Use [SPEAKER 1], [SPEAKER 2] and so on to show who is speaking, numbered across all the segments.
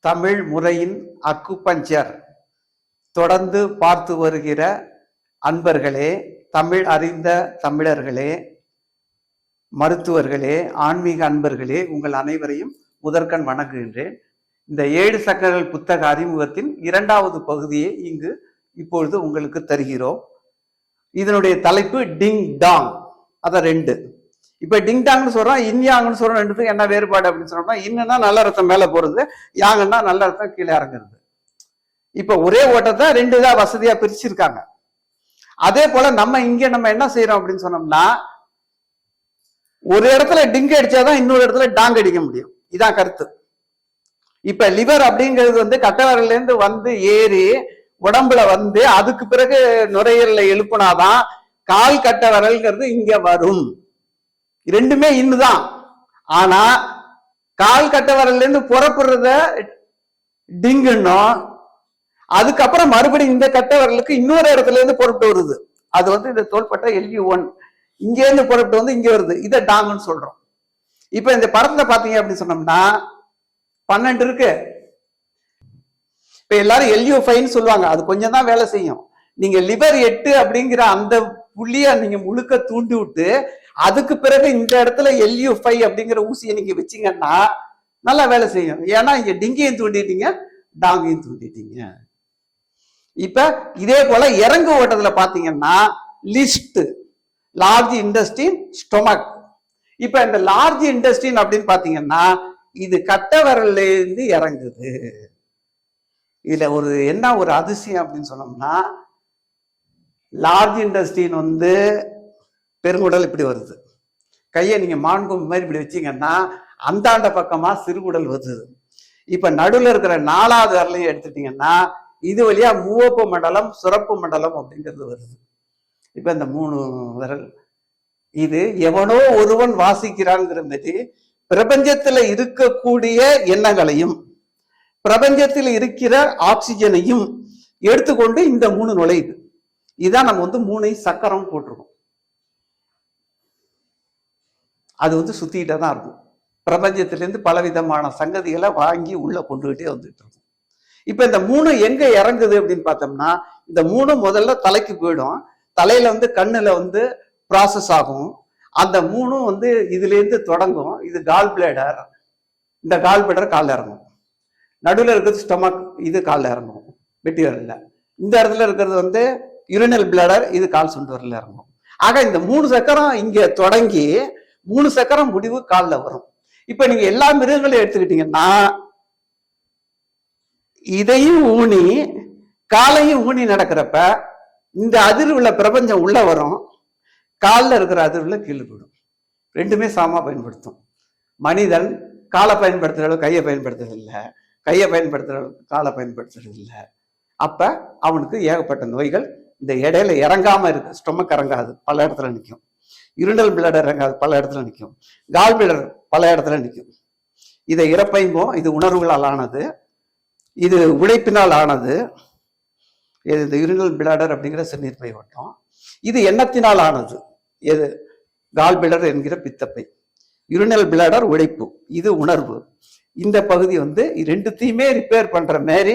[SPEAKER 1] தமிழ் முறையின் அக்குபஞ்சர் தொடர்ந்து பார்த்து வருகிற அன்பர்களே தமிழ் அறிந்த தமிழர்களே மருத்துவர்களே ஆன்மீக அன்பர்களே உங்கள் அனைவரையும் முதற்கண் வணங்குகின்றேன். இந்த ஏழு சக்கரங்கள் புத்தக அறிமுகத்தின் இரண்டாவது பகுதியை இங்கு இப்பொழுது உங்களுக்கு தருகிறோம். இதனுடைய தலைப்பு டிங் டாங். அத ரெண்டு. இப்ப டிங் டாங்னு சொல்றோம் சொல்கிறோம் சொல்றோம் ரெண்டுத்துக்கும் என்ன வேறுபாடு அப்படின்னு சொன்னோம்னா இன்னுன்னா நல்ல ரத்தம் மேல போறது யாங்கன்னா நல்ல ரத்தம் கீழே இறங்குறது. இப்ப ஒரே ஓட்டத்தை ரெண்டு தான் வசதியா பிரிச்சிருக்காங்க. அதே போல நம்ம இங்க நம்ம என்ன செய்யறோம் அப்படின்னு சொன்னோம்னா ஒரு இடத்துல டிங் அடிச்சாதான் இன்னொரு இடத்துல டாங் அடிக்க முடியும். இதான் கருத்து. இப்ப லிவர் அப்படிங்கிறது வந்து கட்டவரில இருந்து வந்து ஏறி உடம்புல வந்து அதுக்கு பிறகு நுரையீரல எழுப்புனாதான் கால் கட்ட வரல்ங்கிறது இங்க வரும். ரெண்டுமே இன்னுதான். ஆனா கால் கட்ட இருந்து புறப்படுறத டிங்குன்னும் அதுக்கப்புறம் மறுபடியும் இந்த கட்ட இன்னொரு இடத்துல இருந்து புறப்பட்டு வருது. அது வந்து இந்த தோள்பட்ட எல்யூ ஒன் இங்க இருந்து புறப்பட்டு வந்து இங்க வருது. இதை டாங்குன்னு சொல்றோம். இப்ப இந்த படத்துல பாத்தீங்க அப்படின்னு சொன்னோம்னா பன்னெண்டு இருக்கு. இப்ப எல்லாரும் எல்யூ ஃபைன்னு சொல்லுவாங்க. அது கொஞ்சம் தான் வேலை செய்யும். நீங்க லிவர் எட்டு அப்படிங்கிற அந்த புள்ளிய நீங்க முழுக்க தூண்டி விட்டு அதுக்கு பிறகு இந்த இடத்துல எல்யூ ஃபைவ் அப்படிங்கிற ஊசியை நீங்க வச்சீங்கன்னா நல்லா வேலை செய்யும். ஏன்னா இங்க டிங்கியும் தூண்டிட்டீங்க டாங்கையும் தூண்டிட்டீங்க. இப்ப இதே போல இறங்கு ஓட்டத்துல பாத்தீங்கன்னா லிஸ்ட் லார்ஜ் இண்டஸ்ட்ரின் ஸ்டொமக் இப்ப இந்த லார்ஜ் இண்டஸ்ட்ரின் அப்படின்னு பாத்தீங்கன்னா இது கட்ட விரல்ல இருந்து இறங்குது. இதுல ஒரு என்ன ஒரு அதிசயம் அப்படின்னு சொன்னோம்னா லார்ஜ் இண்டஸ்ட்ரின் வந்து பெருங்குடல் இப்படி வருது. கையை நீங்கள் மான்கொம்பு மாதிரி இப்படி வச்சீங்கன்னா அந்தாண்ட பக்கமாக சிறுகுடல் வருது. இப்போ நடுவில் இருக்கிற நாலாவது அறலையும் எடுத்துட்டிங்கன்னா இது வழியா மூவப்பு மண்டலம் சுரப்பு மண்டலம் அப்படிங்கிறது வருது. இப்போ இந்த மூணு விரல். இது எவனோ ஒருவன் வாசிக்கிறான்ங்கிற மாதிரி பிரபஞ்சத்தில் இருக்கக்கூடிய எண்ணங்களையும் பிரபஞ்சத்தில் இருக்கிற ஆக்சிஜனையும் எடுத்துக்கொண்டு இந்த மூணு நுழையுது. இதான் நம்ம வந்து மூணை சக்கரம் போட்டிருக்கோம். அது வந்து சுத்திக்கிட்டே தான் இருக்கும். பிரபஞ்சத்திலேருந்து பலவிதமான சங்கதிகளை வாங்கி உள்ள கொண்டுகிட்டே வந்துட்டு இருக்கும். இப்போ இந்த மூணு எங்க இறங்குது அப்படின்னு பார்த்தோம்னா இந்த மூணு முதல்ல தலைக்கு போயிடும். தலையில வந்து கண்ணுல வந்து ப்ராசஸ் ஆகும். அந்த மூணும் வந்து இதுலேருந்து தொடங்கும். இது கால் பிளேடர் இந்த கால் பிளேடர் காலில் இறங்கும். நடுவில் இருக்கிறது ஸ்டொமக் இது காலில் இறங்கும். வெட்டி வரல இந்த இடத்துல இருக்கிறது வந்து யுரினல் பிளேடர் இது கால் சுண்டு வரல இறங்கும். ஆக இந்த மூணு சக்கரம் இங்கே தொடங்கி மூணு சக்கரம் முடிவு காலில் வரும். இப்ப நீங்க எல்லா மிருகங்களையும் எடுத்துக்கிட்டீங்கன்னா இதையும் ஊனி காலையும் ஊனி நடக்கிறப்ப இந்த அதிர்வுல பிரபஞ்சம் உள்ள வரும் காலில் இருக்கிற அதிர்வுல கீழே போயிடும் ரெண்டுமே சமமா பயன்படுத்தும். மனிதன் காலை பயன்படுத்துற அளவு கையை பயன்படுத்துறது இல்லை கையை பயன்படுத்துற அளவுக்கு காலை பயன்படுத்துறது இல்லை அப்ப அவனுக்கு ஏகப்பட்ட நோய்கள் இந்த இடையில இறங்காம இருக்கு ஸ்டொமக் இறங்காது பல இடத்துல நிற்கும் இருண்டல் பிளடர் இறங்காது பல இடத்துல நிற்கும். கால் பிளடர் பல இடத்துல நிற்கும். இதை இறப்பையும்போ இது உணர்வுகளால் ஆனது இது உழைப்பினால் ஆனது இது இந்த யூரினல் பிளாடர் அப்படிங்கிற சிறுநீர்ப்பை வட்டம். இது எண்ணத்தினால் ஆனது எது கால் பிளடர் என்கிற பித்தப்பை. இருநல் பிளாடர் உழைப்பு இது உணர்வு. இந்த பகுதி வந்து ரெண்டுத்தையுமே ரிப்பேர் பண்ற மாதிரி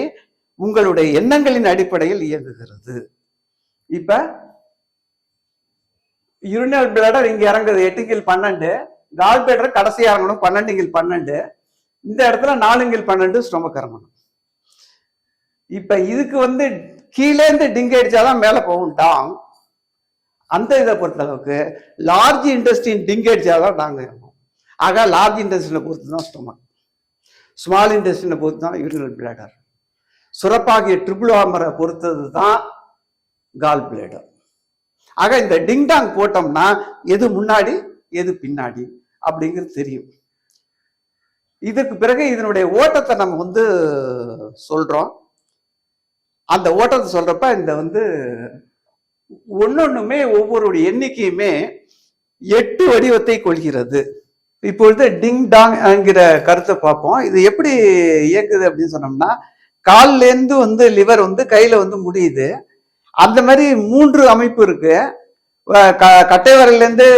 [SPEAKER 1] உங்களுடைய எண்ணங்களின் அடிப்படையில் இயங்குகிறது. இப்ப யூரினல் பிளடர் இங்க இறங்குது எட்டுங்கில் பன்னெண்டு. கால் பிளடர் கடைசி இறங்கணும் பன்னெண்டு பன்னெண்டு. இந்த இடத்துல நாலுங்கில் பன்னெண்டு ஸ்டொமக் இப்ப இதுக்கு வந்து கீழே இருந்து டிங்க் அடிச்சாதான் மேல போகும் டாங் அந்த இதை பொறுத்த அளவுக்கு லார்ஜ் இண்டஸ்ட்ரியின் டிங்க் அடிச்சாதான் டாங் இருக்கும் ஆக லார்ஜ் இண்டஸ்ட்ரியில பொறுத்து தான் ஸ்டொமக் ஸ்மால் இண்டஸ்ட்ரியில பொறுத்து தான் யூரினல் பிளேடர் சுரப்பாகிய ட்ரிபிள் ஆமரை பொறுத்தது தான் கால் பிளேடர் ஆக இந்த டிங்டாங் போட்டோம்னா எது முன்னாடி எது பின்னாடி அப்படிங்கிறது தெரியும். இதுக்கு பிறகு இதனுடைய ஓட்டத்தை நம்ம வந்து சொல்றோம். அந்த ஓட்டத்தை சொல்றப்ப இந்த வந்து ஒன்னொன்னுமே ஒவ்வொரு எண்ணிக்கையுமே எட்டு வடிவத்தை கொள்கிறது. இப்பொழுது டிங் டாங் என்கிற கருத்தை பார்ப்போம். இது எப்படி இயக்குது அப்படின்னு சொன்னோம்னா கால்லேருந்து வந்து லிவர் வந்து கையில வந்து முடியுது. அந்த மாதிரி மூன்று அமைப்பு இருக்கு. அஹ் க-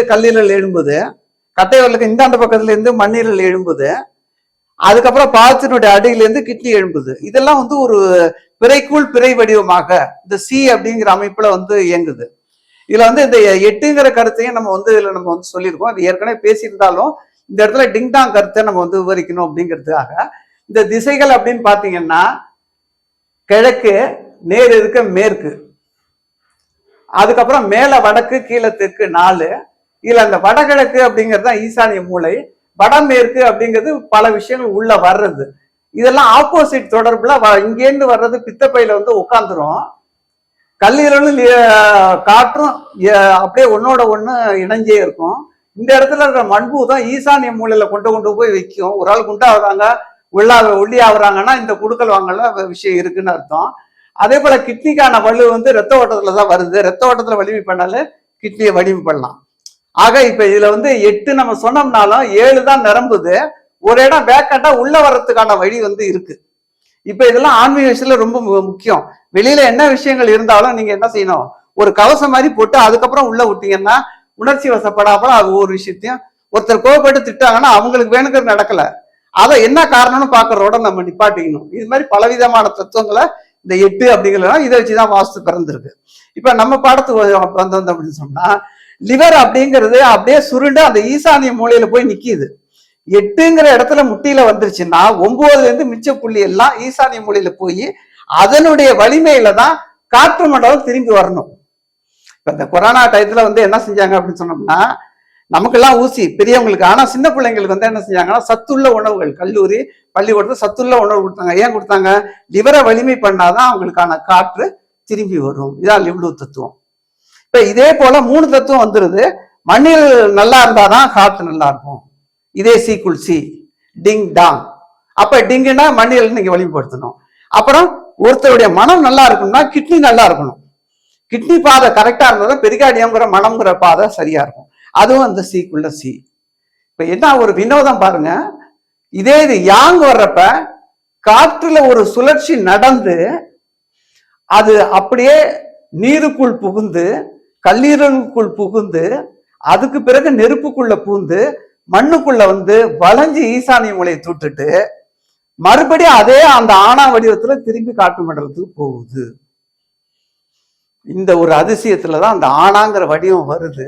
[SPEAKER 1] கல்லீரல் எழும்புது. கட்டைவரலுக்கு இந்தாண்ட பக்கத்துலேருந்து மண்ணீரல் எழும்புது. அதுக்கப்புறம் பாதத்தினுடைய அடியிலேருந்து கிட்னி எழும்புது. இதெல்லாம் வந்து ஒரு பிறைக்குள் பிறை வடிவமாக இந்த சி அப்படிங்கிற அமைப்புல வந்து இயங்குது. இதுல வந்து இந்த எட்டுங்கிற கருத்தையும் நம்ம வந்து இதுல நம்ம வந்து சொல்லியிருக்கோம். அது ஏற்கனவே பேசியிருந்தாலும் இந்த இடத்துல டிங்டாங் கருத்தை நம்ம வந்து விவரிக்கணும் அப்படிங்கிறதுக்காக. இந்த திசைகள் அப்படின்னு பாத்தீங்கன்னா கிழக்கு நேர் இருக்க மேற்கு. அதுக்கப்புறம் மேலே வடக்கு கீழே தெற்கு நாலு. இதில் அந்த வடகிழக்கு அப்படிங்கிறது தான் ஈசானிய மூலை வடமேற்கு அப்படிங்கிறது பல விஷயங்கள் உள்ள வர்றது. இதெல்லாம் ஆப்போசிட் தொடர்பில் வ- இங்கேருந்து வர்றது பித்தப்பையில வந்து உட்காந்துரும் கல்லீரலும் காற்றும் அப்படியே ஒன்னோட ஒன்று இணைஞ்சே இருக்கும். இந்த இடத்துல இருக்கிற மண்பு தான் ஈசானிய மூலையில கொண்டு கொண்டு போய் வைக்கும். ஒரு ஆள் குண்டாகிறாங்க உள்ளா ஒல்லி ஆகுறாங்கன்னா இந்த குடுக்கல் வாங்கல விஷயம் இருக்குன்னு அர்த்தம். அதே போல கிட்னிக்கான வலு வந்து ரத்த ஓட்டத்துல தான் வருது. ரத்த ஓட்டத்துல வலிமை பண்ணாலே கிட்னியை வலிமை பண்ணலாம் ஆக இப்ப இதுல வந்து எட்டு நம்ம சொன்னோம்னாலும் ஏழு தான் நிரம்புது. ஒரு இடம் வேக்கண்டா உள்ள வர்றதுக்கான வழி வந்து இருக்கு. இப்ப இதெல்லாம் ஆன்மீக விஷயத்துல ரொம்ப முக்கியம். வெளியில என்ன விஷயங்கள் இருந்தாலும் நீங்க என்ன செய்யணும்? ஒரு கவசம் மாதிரி போட்டு அதுக்கப்புறம் உள்ள விட்டீங்கன்னா உணர்ச்சி வசப்படாம அது ஒரு விஷயத்தையும் ஒருத்தர் கோவப்பட்டு திட்டாங்கன்னா அவங்களுக்கு வேணுங்கிறது நடக்கல. அதை என்ன காரணம்னு பாக்குறதோட நம்ம நிப்பாட்டிக்கணும். இது மாதிரி பலவிதமான தத்துவங்களை இந்த எட்டு அப்படிங்கிறதுலாம் இதை வச்சுதான் வாஸ்து பிறந்திருக்கு. இப்ப நம்ம பாடத்துக்கு வந்தோம் அப்படின்னு சொன்னா லிவர் அப்படிங்கிறது அப்படியே சுருண்டு அந்த ஈசானிய மூலையில போய் நிக்கிது. எட்டுங்கிற இடத்துல முட்டியில வந்துருச்சுன்னா ஒன்பதுல இருந்து மிச்ச புள்ளி எல்லாம் ஈசானிய மூலையில போய் அதனுடைய வலிமையில தான் காற்று மண்டலம் திரும்பி வரணும். இப்ப இந்த கொரோனா டயத்துல வந்து என்ன செஞ்சாங்க அப்படின்னு சொன்னோம்னா நமக்கெல்லாம் ஊசி பெரியவங்களுக்கு. ஆனா சின்ன பிள்ளைங்களுக்கு வந்து என்ன செஞ்சாங்கன்னா சத்துள்ள உணவுகள். கல்லூரி பள்ளிக்கூடத்தில் சத்துள்ள உணவு கொடுத்தாங்க. ஏன் கொடுத்தாங்க? லிவரை வலிமை பண்ணாதான் அவங்களுக்கான காற்று திரும்பி வரும். இதான் லிவ்லு தத்துவம். இப்ப இதே போல மூணு தத்துவம் வந்துருது. மண்ணில் நல்லா இருந்தாதான் காற்று நல்லா இருக்கும். இதே சீக்குள் சி டிங் டாங் அப்ப டிங்குனா மண்ணில் நீங்க வலிமைப்படுத்தணும். அப்புறம் ஒருத்தருடைய மனம் நல்லா இருக்கணும்னா கிட்னி நல்லா இருக்கணும். கிட்னி பாதை கரெக்டா இருந்தாலும் தான் பெரிகார்டியம்ங்கிற மனம்ங்கிற பாதை சரியா இருக்கும். அதுவும் அந்த சீக்குள்ள சி இப்போ என்ன ஒரு வினோதம் பாருங்க. இதே இது யாங் வர்றப்ப காற்றுல ஒரு சுழற்சி நடந்து அது அப்படியே நீருக்குள் புகுந்து கல்லீரலுக்குள் புகுந்து அதுக்கு பிறகு நெருப்புக்குள்ள பூந்து மண்ணுக்குள்ள வந்து வளைஞ்சு ஈசானிய மூலையை தூட்டுட்டு மறுபடியும் அதே அந்த ஆணா வடிவத்துல திரும்பி காட்டு மண்டலத்துக்கு போகுது. இந்த ஒரு அதிசயத்துலதான் அந்த ஆணாங்கிற வடிவம் வருது.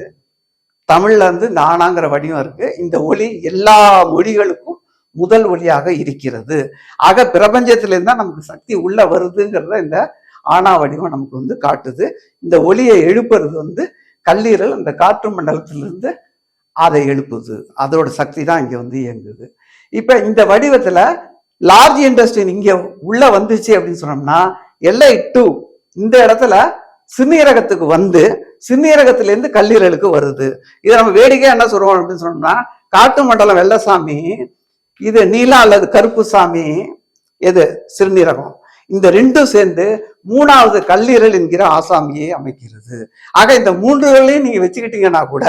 [SPEAKER 1] தமிழ்ல இருந்து நானாங்கிற வடிவம் இருக்கு. இந்த ஒளி எல்லா மொழிகளுக்கும் முதல் ஒளியாக இருக்கிறது. ஆக பிரபஞ்சத்திலிருந்து தான் நமக்கு சக்தி உள்ள வருதுங்கிறத இந்த ஆணா வடிவம் நமக்கு வந்து காட்டுது. இந்த ஒளியை எழுப்புறது வந்து கல்லீரல் அந்த காற்று மண்டலத்திலிருந்து அதை எழுப்புது. அதோட சக்தி தான் இங்கே வந்து இயங்குது. இப்போ இந்த வடிவத்தில் லார்ஜ் இண்டஸ்ட்ரி இங்கே உள்ளே வந்துச்சு அப்படின்னு சொன்னோம்னா எல்ஐ டூ இந்த இடத்துல சிறுநீரகத்துக்கு வந்து சிறுநீரகத்திலேருந்து கல்லீரலுக்கு வருது. இதை நம்ம வேடிக்கையாக என்ன சொல்றோம் அப்படின்னு சொன்னோம்னா காட்டு மண்டலம் வெள்ளசாமி இது நீலம் அல்லது கருப்பு சாமி எது? சிறுநீரகம். இந்த ரெண்டும் சேர்ந்து மூணாவது கல்லீரல் என்கிற ஆசாமியை அமைக்கிறது. ஆக இந்த மூன்றுகளையும் நீங்க வச்சுக்கிட்டீங்கன்னா கூட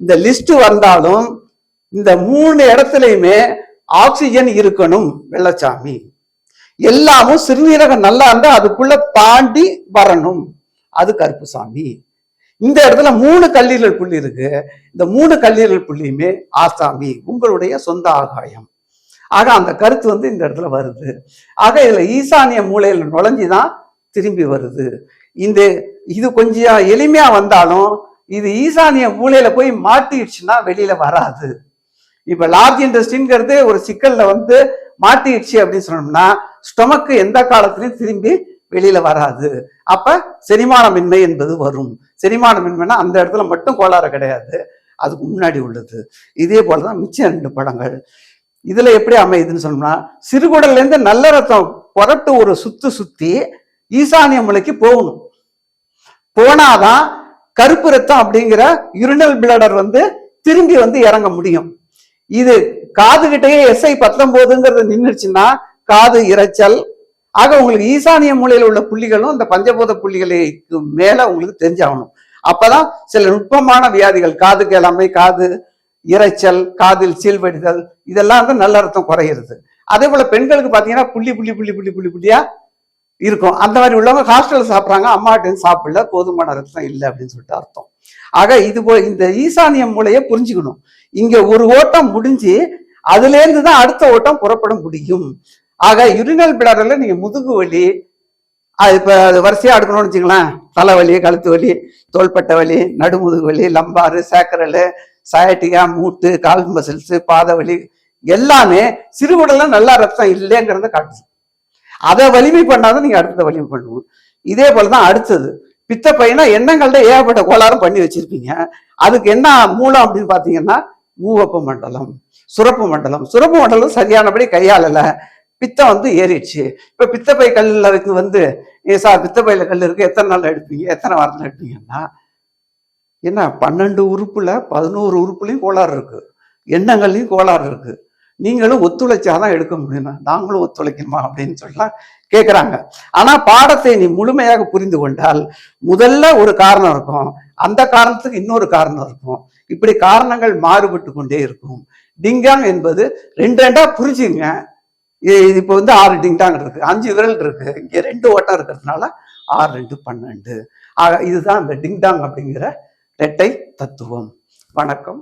[SPEAKER 1] இந்த லிஸ்ட் வந்தாலும் இந்த மூணு இடத்துலையுமே ஆக்சிஜன் இருக்கணும் வெள்ளச்சாமி. எல்லாமும் சிறுநீரகம் நல்லா இருந்தால் அதுக்குள்ள தாண்டி வரணும். அது கருப்புசாமி. இந்த இடத்துல மூணு கல்லீரல் புள்ளி இருக்கு. இந்த மூணு கல்லீரல் புள்ளியுமே ஆசாமி உங்களுடைய சொந்த ஆகாயம். ஆக அந்த கருத்து வந்து இந்த இடத்துல வருது. ஆக இதுல ஈசானிய மூலையில நுழைஞ்சுதான் திரும்பி வருது. இந்த இது கொஞ்சம் எளிமையா வந்தாலும் இது ஈசானிய மூலையில போய் மாட்டிடுச்சுன்னா வெளியில வராது. இப்ப லார்ஜ் இண்டஸ்ட்ரிங்கிறது ஒரு சிக்கல்ல வந்து மாட்டிடுச்சு அப்படின்னு சொன்னோம்னா ஸ்டொமக்கு எந்த காலத்திலையும் திரும்பி வெளியில வராது. அப்ப செரிமானமின்மை என்பது வரும். செரிமானமின்மைனா அந்த இடத்துல மட்டும் கோளாறு கிடையாது. அதுக்கு முன்னாடி உள்ளது. இதே போலதான் மிச்சம் ரெண்டு படங்கள். இதுல எப்படி அமையுதுன்னு சொன்னோம்னா சிறுகுடல்ல இருந்து நல்ல ரத்தம் புரட்டு ஒரு சுத்து சுத்தி ஈசானிய மலைக்கு போகணும். போனாதான் கருப்பு ரத்தம் அப்படிங்கிற யுரினல் பிளடர் வந்து திரும்பி வந்து இறங்க முடியும். இது காது கிட்டேயே எஸ்ஐ பத்தொன்பதுங்கிறது நின்றுச்சுன்னா காது இரைச்சல் ஆக உங்களுக்கு ஈசானிய மூலையில் உள்ள புள்ளிகளும் இந்த பஞ்சபூத புள்ளிகளுக்கு மேல உங்களுக்கு தெரிஞ்சாகணும். அப்பதான் சில நுட்பமான வியாதிகள் காது கேளாமை காது இறைச்சல் காதில் சீல்வடிதல் இதெல்லாம் வந்து நல்ல அர்த்தம் குறையிறது. அதே போல பெண்களுக்கு பாத்தீங்கன்னா புள்ளி புள்ளி புள்ளி புள்ளி புள்ளி புள்ளியா இருக்கும். அந்த மாதிரி உள்ளவங்க ஹாஸ்டலில் சாப்பிட்றாங்க அம்மாட்டையும் சாப்பிடல போதுமான ரத்தம் இல்லை அப்படின்னு சொல்லிட்டு அர்த்தம். ஆக இது போ இந்த ஈசானிய மூலையை புரிஞ்சுக்கணும். இங்க ஒரு ஓட்டம் முடிஞ்சு அதுலேருந்து தான் அடுத்த ஓட்டம் புறப்பட முடியும். ஆக யுரினல் பிளரில் நீங்கள் முதுகு வலி அது இப்போ அது வரிசையாக எடுக்கணும்னு வச்சுங்களேன் தலைவலி கழுத்து வலி தோள்பட்டை வலி நடுமுதுகு வலி லம்பாறு சேக்கரல் சயட்டிகா மூட்டு கால் மசில்ஸ் பாத வலி எல்லாமே சிறுகுடல்ல நல்லா ரத்தம் இல்லைங்கிறத காட்டுது. அதை வலிமை பண்ணாதான் நீங்கள் அடுத்த வலிமை பண்ணுவோம் இதே போலதான் அடுத்தது. பித்த பையனா எண்ணங்கள்ட ஏகப்பட்ட கோளாறும் பண்ணி வச்சிருப்பீங்க. அதுக்கு என்ன மூலம் அப்படின்னு பார்த்தீங்கன்னா மூவப்ப மண்டலம் சுரப்பு மண்டலம். சுரப்பு மண்டலம் சரியானபடி கையாளலை. பித்தம் வந்து ஏறிடுச்சு. இப்ப பித்தப்பை கல்லில் இருக்கு வந்து ஏ சார் பித்தப்பையில கல் இருக்கு எத்தனை நாள் எடுப்பீங்க? எத்தனை வாரத்தில் எடுப்பீங்கன்னா என்ன பன்னெண்டு உறுப்புல பதினோரு உறுப்புலையும் கோளாறு இருக்கு. எண்ணங்கள்லையும் கோளாறு இருக்கு. நீங்களும் ஒத்துழைச்சாதான் எடுக்க முடியும்? நாங்களும் ஒத்துழைக்கணுமா? அப்படின்னு சொல்லலாம் கேட்குறாங்க ஆனா பாடத்தை நீ முழுமையாக புரிந்து கொண்டால் முதல்ல ஒரு காரணம் இருக்கும். அந்த காரணத்துக்கு இன்னொரு காரணம் இருக்கும். இப்படி காரணங்கள் மாறுபட்டு கொண்டே இருக்கும். டிங்காங் என்பது ரெண்டு ரெண்டா புரிஞ்சுங்க. இப்போ வந்து ஆறு டிங்டாங் இருக்கு. அஞ்சு விரல் இருக்கு. இங்க ரெண்டு ஓட்டம் இருக்கிறதுனால ஆறு ரெண்டு பன்னெண்டு. ஆக இதுதான் இந்த டிங்டாங் அப்படிங்கிற இரட்டை தத்துவம். வணக்கம்.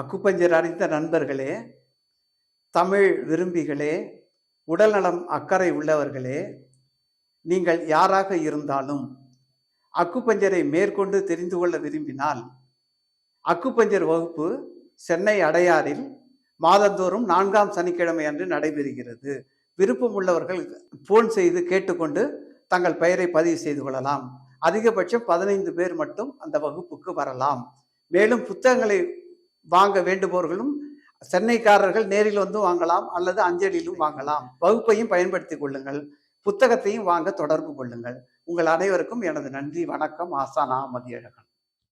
[SPEAKER 1] அக்குப்பஞ்சர் அறிந்த நண்பர்களே தமிழ் விரும்பிகளே உடல்நலம் அக்கறை உள்ளவர்களே நீங்கள் யாராக இருந்தாலும் அக்குப்பஞ்சரை மேற்கொண்டு தெரிந்து கொள்ள விரும்பினால் அக்குப்பஞ்சர் வகுப்பு சென்னை அடையாறில் மாதந்தோறும் நான்காம் சனிக்கிழமை அன்று நடைபெறுகிறது. விருப்பம் உள்ளவர்கள் போன் செய்து கேட்டுக்கொண்டு தங்கள் பெயரை பதிவு செய்து கொள்ளலாம். அதிகபட்சம் பதினைந்து பேர் மட்டும் அந்த வகுப்புக்கு வரலாம். மேலும் புத்தகங்களை வாங்க வேண்டுபவர்களும் சென்னைக்காரர்கள் நேரில் வந்து வாங்கலாம் அல்லது அஞ்சலிலும் வாங்கலாம். வகுப்பையும் பயன்படுத்திக் கொள்ளுங்கள். புத்தகத்தையும் வாங்க தொடர்பு கொள்ளுங்கள். உங்கள் அனைவருக்கும் எனது நன்றி வணக்கம். ஆசானா மதியழகன்.